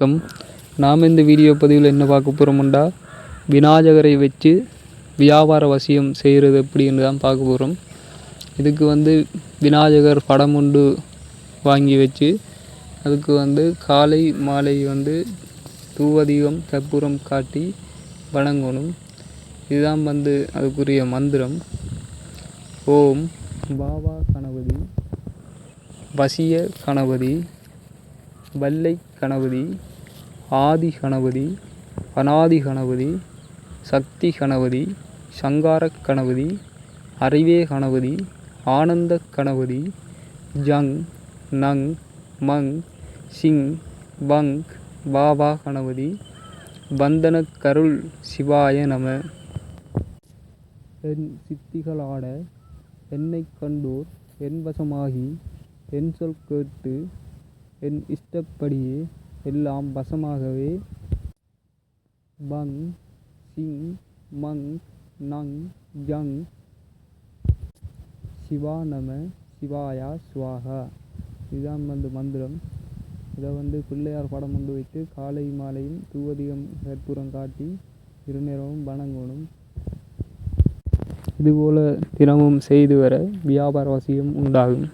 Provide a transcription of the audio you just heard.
வணக்கம். நாம் இந்த வீடியோ பதிவில் என்ன பார்க்க போகிறோம்டா விநாயகரை வச்சு வியாபார வசியம் செய்கிறது எப்படின்னு தான் பார்க்க போகிறோம். இதுக்கு வந்து விநாயகர் படம் ஒன்று வாங்கி வச்சு அதுக்கு வந்து காலை மாலை வந்து தூவதீபம் கற்பூரம் காட்டி வணங்கணும். இதுதான் வந்து அதுக்குரிய மந்திரம். ஓம் பாபா கணபதி வசிய கணபதி வல்லை கணபதி ஆதி கணபதி அனாதி கணபதி சக்தி கணபதி சங்கார கணபதி அறிவே கணபதி ஆனந்த கணபதி ஜங் நங் மங் சிங் பங் பாபா கணபதி வந்தன கருள் சிவாய நம. என் சித்திகளாட என்னை கண்டோர் என் வசமாகி என் சொல் கேட்டு என் இஷ்டப்படியே எல்லாம் வசமாகவே பங் சிங் மங் நங் ஜங் சிவா நம சிவாயா சுவாகா. இதுதான் வந்து மந்திரம். இதை வந்து பிள்ளையார் படம் கொண்டு வைத்து காலை மாலையும் தூவதிகம் கற்பூரம் காட்டி இருநேரமும் வணங்கணும் இதுபோல தினமும் செய்து வர வியாபார வசியம் உண்டாகும்.